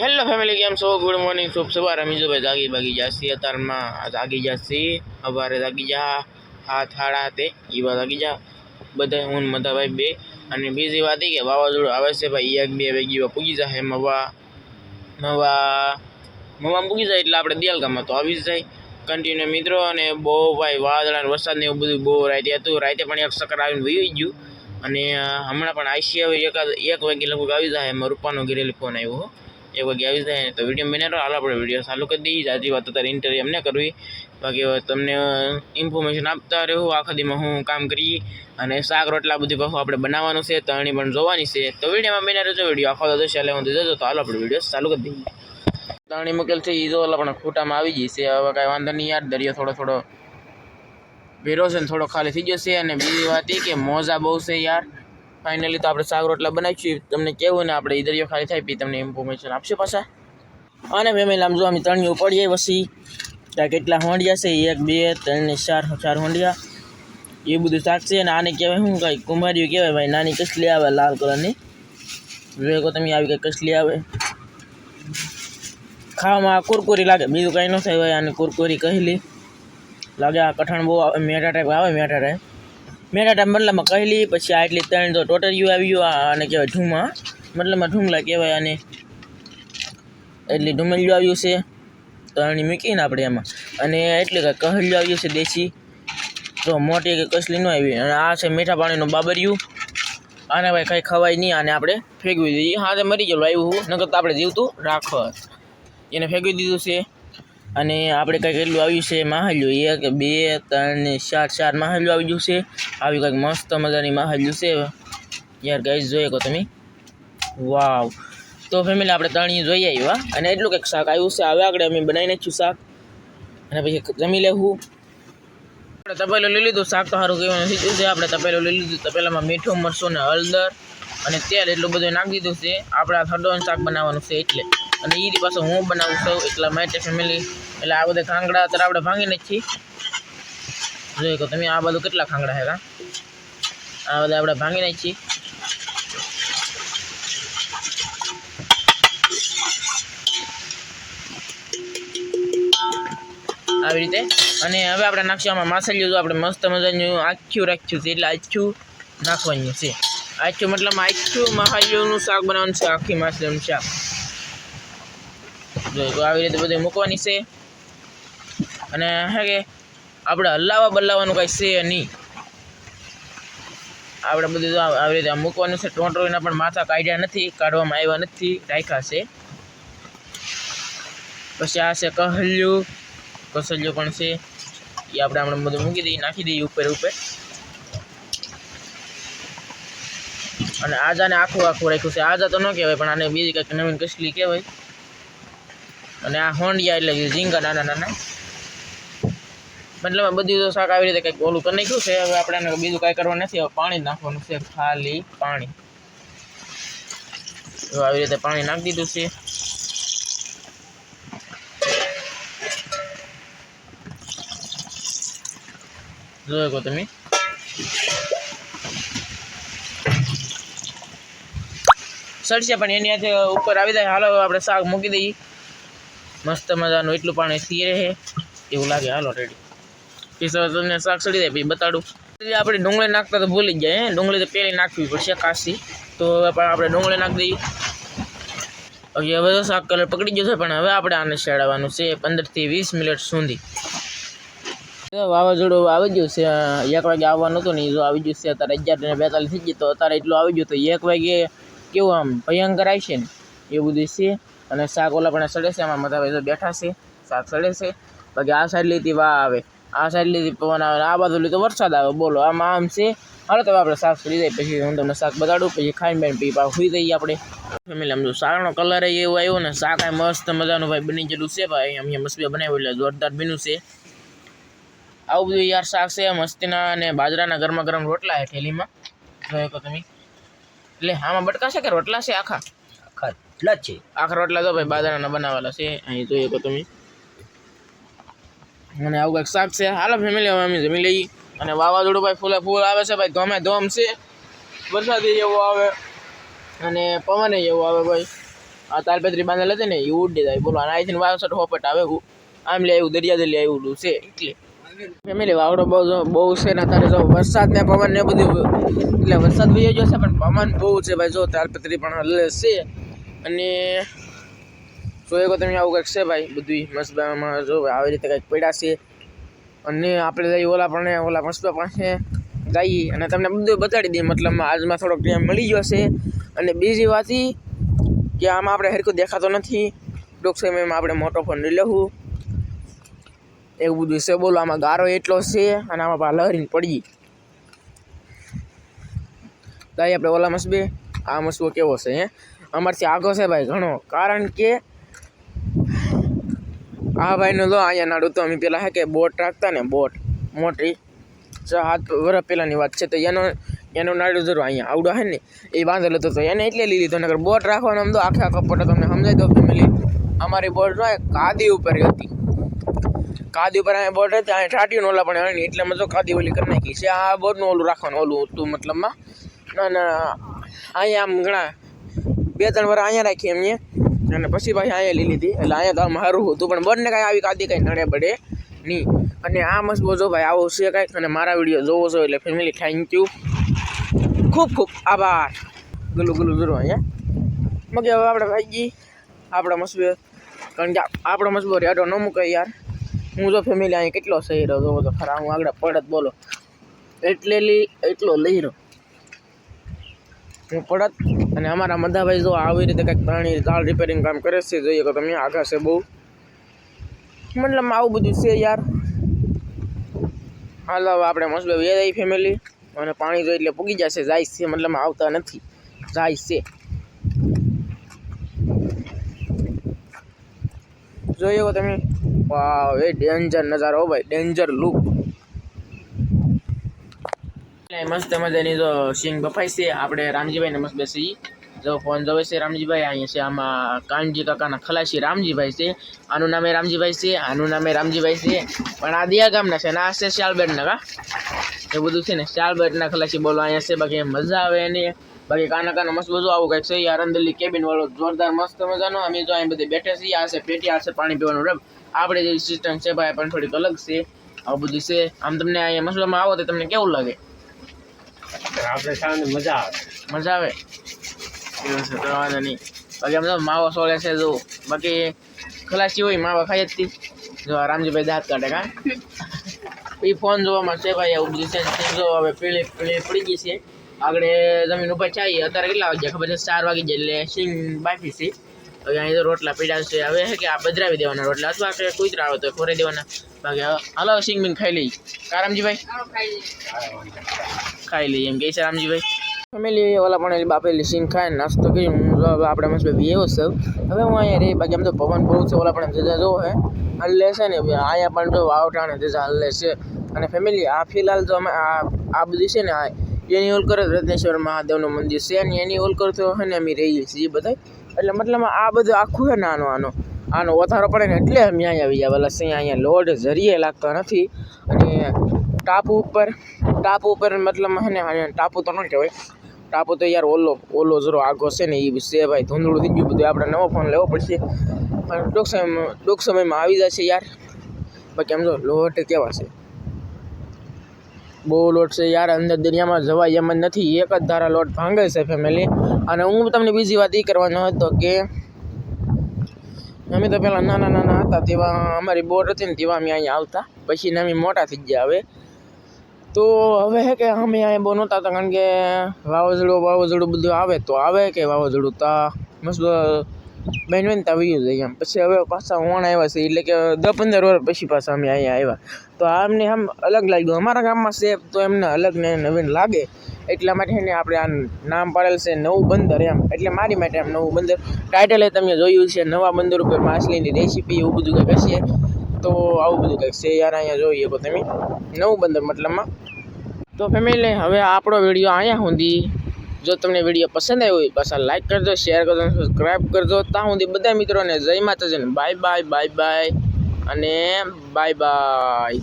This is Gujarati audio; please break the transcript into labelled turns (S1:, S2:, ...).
S1: હેલો ફેમિલી કેમ છો? ગુડ મોર્નિંગ શુભ સવાર. અમે જો ભાઈ જાગી બાગી જાસી અત્યારમાં આ જાગી જાસી સવારે જાગી જા હાથ હાડા હાથે એ વાત જાગી જા બધા હું મધા ભાઈ બે. અને બીજી વાત એ કે વાવાઝોડું આવે છે ભાઈ. એક બે વેગી પૂગી જાય મવા મવા મવા પૂગી જાય એટલે આપણે દિયાલગામાં તો આવી જાય. કન્ટિન્યુ મિત્રો, અને બહુ ભાઈ વાદળા વરસાદને એવું બધું બહુ રાતે હતું. રાતે પણ એક સકર આવીને વહી ગયું. અને, હમણાં પણ આઈસી આવી, એકાદ, એક વાગે લગભગ આવી જાય એમાં. રૂપાનો ઘરેલી ફોન આવ્યો એક વાગે આવી જાય તો વીડિયો બને હાલ આપણે વીડિયો ચાલુ કરી દઈએ. જાજી વાત અત્યારે ઇન્ટરવ્યુ એમને કરવી. બાકી તમને ઇન્ફોર્મેશન આપતા રહેવું આખા દીમાં હું કામ કરીએ. અને શાક, રોટલા બધી પાછું આપણે બનાવવાનું છે. તણી પણ જોવાની છે. તો વિડીયોમાં બને રહેજો. વીડિયો આખો તો ચાલે હું દીધો તો હાલ આપણે વીડિયો ચાલુ કરી દઈએ. તણી મૂકેલ છે. એ જો પણ ખૂટામાં આવી ગઈ છે. હવે કાંઈ વાંધો નહીં યાર. દરિયો થોડો થોડો ભેરો છે થોડો ખાલી થઈ જશે અને બીજી વાત એ કે મોજા બહુ છે યાર. ફાઇનલી તો આપણે શાક રોટલા બનાવીશું. તમને કેવું ને આપણે ઈ દરિયો ખાલી થાય, પછી તમને ઇન્ફોર્મેશન આપશે પાછા. અને ફેમિલી આમ જો અમે ત્રણની પડીએ પછી ત્યાં કેટલા હોંડિયા છે? એક, બે, ત્રણ ને ચાર ચાર હોંડિયા. એ બધું શાક છે અને આને કહેવાય શું કાંઈ? કુંભારીઓ કહેવાય ભાઈ. નાની કસલી આવે, લાલ કલરની. જોઈ કહો તમે આવી કંઈ કસલી આવે? ખાવામાં આ કુરકુરી લાગે. બીજું કાંઈ ન થાય ભાઈ, આને કુરકુરી કહેલી. લાગે આ કઠણ બહુ આવે મેઠા ટાઈપ આવે મેઠા ટાઈપ. ટાઈપ મતલબમાં કહેલી, પછી આ એટલી ત્રણ તો ટોટલ યુ આવ્યું આને કહેવાય ઢૂમા. મતલબમાં ઢૂમલા કહેવાય આને. એટલી ઢુમલિયું આવ્યું છે તરણી મૂકીને આપણે એમાં. અને એટલે કે કહલ્યું આવ્યું છે દેશી. તો મોટી કે કસલી ન આવી. અને આ છે મીઠા પાણીનું બાબરિયું. આને ભાઈ કંઈ ખવાય નહીં, આને આપણે ફેંકવી દઈએ હા, તે મરી ગયેલું, આવ્યું નકર તો આપણે જીવતું રાખવા એને ફેંકી દીધું છે. અને આપણે કંઈક એટલું આવ્યું છે માહલ્યું એક બે, ત્રણ ચાર ચાર માહલ્યું આવી ગયું છે. આવી કંઈક મસ્ત મજાની માહલ્યું છે. યાર ગાઈસ જોઈએ કહો તમે. વાવ તો ફેમિલી આપણે ત્રણેય જોઈ આવ્યા અને એટલું કંઈક શાક આવ્યું છે. હવે આગળ અમે બનાવી નાખ્યું શાક. અને પછી જમી લેવું. આપણે તપેલું લઈ લીધું, શાક તો સારું કહેવાનું ગયું છે. આપણે તપેલું લઈ લીધું, તપેલામાં મીઠું, મરચું ને હળદર. અને તેલ એટલું બધું નાખી દીધું છે. આપણે આ થડોનું શાક બનાવવાનું છે એટલે. અને એ પાછો હું બનાવું છું એટલા માટે ફેમિલી એટલે આ બધા ખાંગડા અત્યારે આપણે ભાંગી છીએ. જોઈ કહો તમે આ બધું કેટલા ખાંગડા છે આ બધા આપણે ભાંગી છીએ. આવી રીતે. અને હવે આપણે નાખશું આમાં માસલિયું આપણે મસ્ત મજાનું આખ્યું રાખ્યું છે, એટલે આછું નાખવાનું છે. આછું મતલબ આખું મહાલિયુંનું શાક બનાવવાનું છે, આખી માછલીનું શાક. જો, તો આવી રીતે બધું મૂકવાની છે. અને હે કે આપણે હલાવા બદલાવાનું કાંઈ છે નહીં. આપણે બધું આવી રીતે મૂકવાનું છે. ટોટરોના પણ માથા કાઢ્યા નથી, કાઢવામાં આવ્યા નથી, રાખ્યા છે. પછી આ છે કહલ્યું. કસલ્યો પણ છે. એ આપણે આપણે બધું મૂકી દઈએ, નાખી દઈએ ઉપર ઉપર. અને આજાને આખું આખું રાખ્યું છે. આજા તો ન કહેવાય, પણ આને બીજી કંઈક નવીન કસલી કહેવાય. અને આ હોંડિયા એટલે ઝીંગા નાના નાના. મતલબ બધું તો શાક આવી રીતે કંઈક ઓલું કરી નાખ્યું છે. હવે આપણે બીજું કાંઈ કરવાનું નથી. હવે પાણી નાખવાનું છે ખાલી પાણી. તો આવી રીતે પાણી નાખી દીધું છે. જોયો કહો તમે? સડશે પણ એની હાથે ઉપર આવી જાય. હાલો આપણે શાક મૂકી દઈએ. મસ્ત મજાનું એટલું પાણી સી રહે એવું લાગે, હાલો રેડી પછી તમને શાક સડી જાય, પછી બતાડું. આપણે ડુંગળી નાખતા તો ભૂલી જાય, હે. ડુંગળી તો પહેલી નાખવી પડશે કાશી. તો હવે પણ આપણે ડુંગળી નાખી દઈએ. હવે હવે તો શાક કલર પકડી ગયો છે, પણ હવે આપણે આને શેડાવવાનું છે પંદરથી વીસ મિનિટ સુધી. વાવાઝોડું આવી ગયું છે એક વાગે આવવાનું હતું ને જો આવી ગયું છે, અત્યારે અગિયાર ને બેતાલીસ થઈ ગયું, તો અત્યારે એટલું આવી ગયું તો એક વાગે કેવું આમ ભયંકર આવશે ને? એવું બધું છે. અને શાક ઓલા પણ સડે છે આમાં બધા ભાઈ બેઠા છે, શાક સડે છે. બાકી આ સાઈડ લીધી વા આવે, આ સાઈડ લીધી પવન આવે, આ બાજુ લીધો વરસાદ આવે, બોલો, આમાં આમ છે. હાલો તો આપણે શાક સડી જાય, પછી હું તમને શાક બતાડું, પછી ખાઈને બેન પછી પાછું સુઈ જઈએ આપણે. ફેમિલી આમ શાકનો કલર એવો આવ્યો ને, શાક આ મસ્ત મજાનું ભાઈ બની ગયેલું છે ભાઈ અહીંયા મસ્ત બનાવ્યું એટલે જોરદાર બન્યું છે. આવું બધું યાર શાક છે, મસ્તીના અને બાજરાના ગરમા ગરમ રોટલા છે થેલીમાં જોયો તમે? એટલે આમાં બટકા છે કે રોટલા છે આખા?
S2: એટલા જ છે.
S1: આખા રોટલા તો ભાઈ બાજરાના બનાવેલા છે. અહીં જોઈએ તો તમે. અને આવું કંઈક શાક છે. હાલો ફેમિલી હવે અમે જમી લઈએ. અને વાવાઝોડું ભાઈ ફૂલે ફૂલ આવે છે ભાઈ. ગમે ધોમ છે. વરસાદી જેવો આવે. અને પવન જેવો આવે ભાઈ. આ તાલપત્રી બાંધેલા હતી ને, એ ઉડી જાય. બોલો, અને અહીંથી વાવસઠ હોપટ આવે આમ લે આવ્યું દરિયા દરિયા આવ્યું છે, એટલે. ફેમિલી વાવડો બહુ બહુ છે ને અત્યારે જો વરસાદ ને પવન ને બધું. એટલે વરસાદ ગયો છે, પણ પવન બહુ છે ભાઈ. જો તાલપત્રી પણ હલે છે. અને જોઈ શકો તમે આવું કંઈક છે ભાઈ બધું મસબામાં જો આવી રીતે કંઈક પડ્યા છે. અને આપણે જઈએ ઓલા પણ, ઓલા મસ્ત પાસે જઈએ અને તમને બધું બતાડી દઈએ, મતલબ આજમાં થોડોક ટાઈમ મળી છે. અને બીજી વાત એ કે આમાં આપણે હરકું દેખાતો નથી. ટૂંક સમયમાં આપણે મોટો ફોન લઈ લેવું એવું બધું છે, બોલો, આમાં ગારો એટલો છે અને આમાં પા લહરીને પડી તાઈ આપણે ઓલા મસબે આ મસબો કેવો છે, હે? અમારથી આગો છે ભાઈ ઘણો. કારણ કે આ ભાઈનું લો, અહીંયા નાડું તો અમે પેલા હે કે બોટ રાખતા ને, બોટ મોટી. હાથ વર્ષ પહેલાંની વાત છે, તો એનો એનો નાડું જરૂર અહીંયા આવડો હે ને, એ બાંધેલો હતો તો એને એટલે લઈ લીધો નગર બોટ રાખવાનો આમ તો આખે આખો પોટો તમને સમજાઈ દો ફેમિલી અમારી બોટ જો કાદી ઉપર હતી. કાદી ઉપર અહીંયા બોટ હતી, અહીંયા ઠાટીનું ઓલા, પણ હણી એટલે મેં કાદી ઓલી કરી નાખી છે. આ બોટનું ઓલું રાખવાનું, ઓલું હતું મતલબમાં. ના ના, અહીંયા આમ ઘણા બે ત્રણ વાર અહીંયા રાખી એમને. અને પછી ભાઈ અહીંયા લઈ લીધી. એટલે અહીંયા તો આમ સારું હતું. પણ બંને કાંઈ આવી કાદી કાંઈ નડે બડે નહીં. અને આ મસ્ત બોજો ભાઈ, આવો છે કાંઈક. અને મારા વીડિયો જોવો છો એટલે ફેમિલી થેન્ક યુ ખૂબ ખૂબ આભાર. ગલું ગલું જરૂર અહીંયા. મગે હવે આપણે ભાઈ ગઈ આપણા મસ્બે કારણ કે આપણો મસ્બો રેડો ન મૂકે યાર. હું જો ફેમિલી અહીં કેટલો સહી રહ્યો જોવો તો ખરા, હું આગળ પડત બોલો. એટલે એટલો લઈ રહ્યો. હું પડત અને અમારા મધાભાઈ જો આવી રીતે કંઈક પ્રાણી દાળ રિપેરિંગ કામ કરે છે, જોઈએ કે તમે આગળ છે બહુ. મતલબ આવું બધું છે યાર. હાલ હવે આપણે મસ્ત વેરાઈ ફેમિલી અને પાણી જોઈ એટલે પૂગી જશે, જાય છે, મતલબ આવતા નથી. જાય છે. જોઈએ તમે. વાવ એ ડેન્જર નજારો ભાઈ ડેન્જર લુક મસ્ત મજાની જો સિંગ બફાઈ છે. આપણે રામજીભાઈને મસ્ત બેસી. જો ફોન જોવે છે રામજીભાઈ, અહીંયા છે આમાં કાનજી કાકાના ખલાસી રામજીભાઈ છે. આનું નામે રામજીભાઈ છે, આનું નામે રામજીભાઈ છે. પણ આ દિયા ગામના છે ને આ છે શ્યાલબેટના કા? એ બધું છે ને શ્યાલબેટના ખલાસી બોલો અહીંયા છે. બાકી મજા આવે ને. બાકી કાના કાના મસ્ત બધું આવું કંઈક છે. યાર અંદરલી કેબિન વાળો જોરદાર મસ્ત મજાનો. અમે જો અહીં બધે બેઠે છીએ. આ છે પેટી આ છે પાણી પીવાનું રબ આપણે જેવી સિસ્ટમ છે ભાઈ, પણ થોડીક અલગ છે. આવું બધું છે. આમ તમને અહીંયા મસલામાં આવો તો તમને કેવું લાગે?
S2: આપણે સામે મજા આવે.
S1: મજા આવે. એવું છે તો વાંધો નહીં. બાકી આમ તો માવો સોળે છે જો. બાકી ખલાસી હોય માવા ખાઈ જ તી જો આ રામજીભાઈ દાંત કાઢે કા? એ ફોન જોવામાં છે ભાઈ આવું બધું છે જો હવે પીળી પીળી પડી ગઈ છે. આગળ જમીન ઉપર ચાઈ અત્યારે કેટલા વાગ્યા? ખબર છે ચાર વાગી જાય એટલે સિંગ બાફી છે. હવે અહીં તો રોટલા પીડા છે. હવે છે કે આ બદરાવી દેવાના રોટલા અથવા કે કુતરા આવે તો ખોરી દેવાના. બાકી હાલો સિંગ બીન ખાઈ લઈ કા રામજીભાઈ? ખાઈ લઈએ. એમ કે છે રામજીભાઈ. ફેમિલી, ઓલા પણ બાપેલી સિંગ ખાય નાસ્તો કરી હું આપણે મસ્ત ભાઈ એવો સૌ હવે હું અહીંયા રહી બાકી આમ તો પવન બહુ છે, ઓલા પણ જજા જો હે. હલ્લે છે ને અહીંયા પણ તો વાવટાણે જજા હલ્લે છે. અને ફેમિલી, આ ફિલહાલ તો અમે આ આ બધી છે ને, આ એની ઓલ કરે રત્નેશ્વર મહાદેવનું મંદિર છે અને એની ઓલ કરતો હે ને અમે રહીએ છીએ બધા એટલે મતલબ આ બધું આખું છે ને આનો આનો. આનો વધારો પડે ને એટલે અમે અહીંયા આવી જાય વલા અહીંયા લોડ જરીએ લાગતો નથી. અને ટાપુ ઉપર ટાપુ ઉપર મતલબ હને ટાપુ તો ન કહેવાય. ટાપુ તો યાર ઓલો ઓલો જરો આગો છે ને એ છે ભાઈ, ધૂંધળું થઈ ગયું બધું. આપણે નવો ફોન લેવો પડશે. પણ ટૂંક સમયમાં ટૂંક સમયમાં આવી જશે યાર. બાકી એમ જો, લોટ કેવા છે? બહુ લોટ છે યાર, અંદર દરિયામાં જવાય એમ જ નથી. એક જ ધારા લોટ ભાંગે છે ફેમિલી અને હું તમને બીજી વાત એ કરવાનો હતો કે, અમે તો પહેલાં નાના નાના હતા, તેવા અમારી બોર હતી ને, તેવા અમે અહીંયા આવતા. પછી ને અમે મોટા થઈ ગયા હવે. તો હવે કે અમે અહીંયા બહુ નહોતા હતા કારણ કે વાવાઝોડું વાવાઝોડું બધું આવે તો આવે કે વાવાઝોડું તા મસ્ત બેન બેન તા વયું જાય એમ. પછી હવે પાછા ઓણ આવ્યા છે, એટલે કે દસ પંદર વર્ષ પછી પાછા અમે અહીંયા આવ્યા. તો આમને આમ અલગ લાગ્યું. અમારા ગામમાં સેફ તો એમને અલગ ને નવીન લાગે. એટલા માટે એને આપણે આ નામ પાડેલ છે નવું બંદર એમ. એટલે મારી માટે એમ નવું બંદર. ટાઇટલે તમે જોયું છે, નવા બંદર ઉપર માછલીની રેસીપી એવું બધું કંઈક હશે. તો આવું બધું કંઈક છે યાર, અહીંયા જોઈએ તો તમે. નવું બંદર મતલબમાં. તો ફેમિલી હવે આપણો વીડિયો અહીંયા સુધી. જો તમને વીડિયો પસંદ આવ્યો હોય, પાછા લાઈક કરજો શેર કરજો સબસ્ક્રાઈબ કરજો. ત્યાં સુધી બધા મિત્રોને જય Mataji bye bye bye bye અને બાય બાય